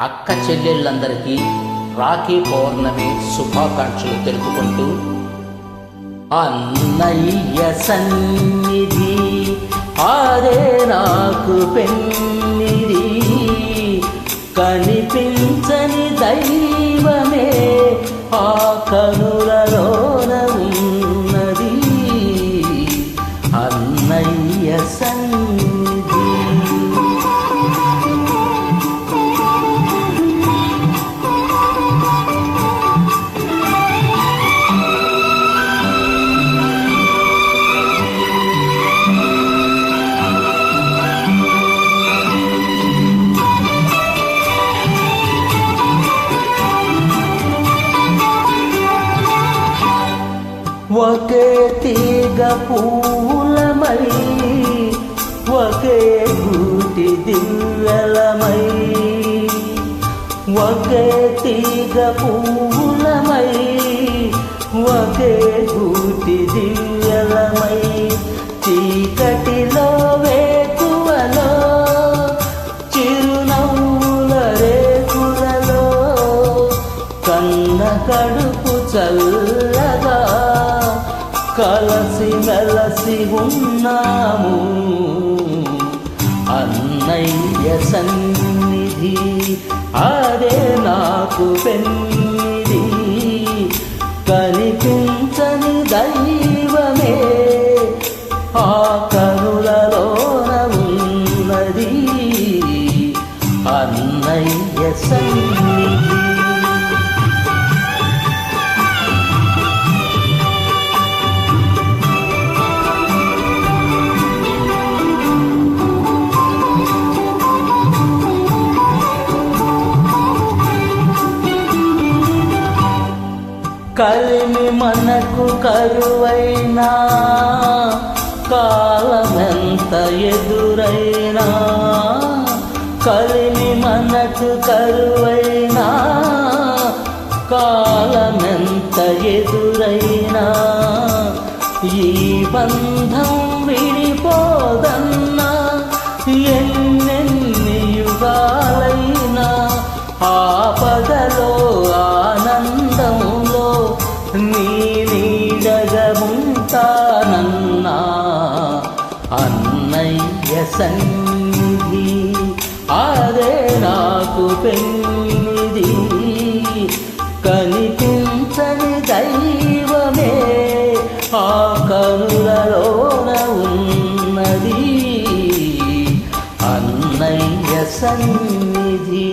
అక్క చెల్లెళ్ళందరికీ రాఖీ పౌర్ణమి శుభాకాంక్షలు తెలుపుకుంటూ అన్నయ్య సన్నిధి ఆరే నాకు పెన్నిది కనిపించని దైవ ఒకే తీగ పూలమై ఒకే గూటి దివ్యలమై ఒకే తీగ పూలమై ఒకే గూటి దివ్యలమై చీకటిలో వేకువలో చిరునవ్వుల రేకులలో కన్న కడుపు చల్లగా కలసి మెలసి ఉన్నాము. అన్నయ్య సన్నిధి అదే నాకు పెన్నిది కనిపించని దైవమే ఆ కనులలోన ఉన్నది. అన్నయ్య సన్నిధి. కలిమి మనకు కరువైనా కాలమెంత ఎదురైనా కలిమి మనకు కరువైనా కాలమెంత ఎదురైనా ఈ బంధం విడిపోదన్నా ఎన్నెన్ని యుగాలైనా ఆపదలో నీడగముంటానన్నా. అన్నయ్య సన్నిధి అదే నాకు పెన్నిది కనిపించని దైవమే ఆ కనులలోన ఉన్నది. అన్నయ్య సన్నిధి.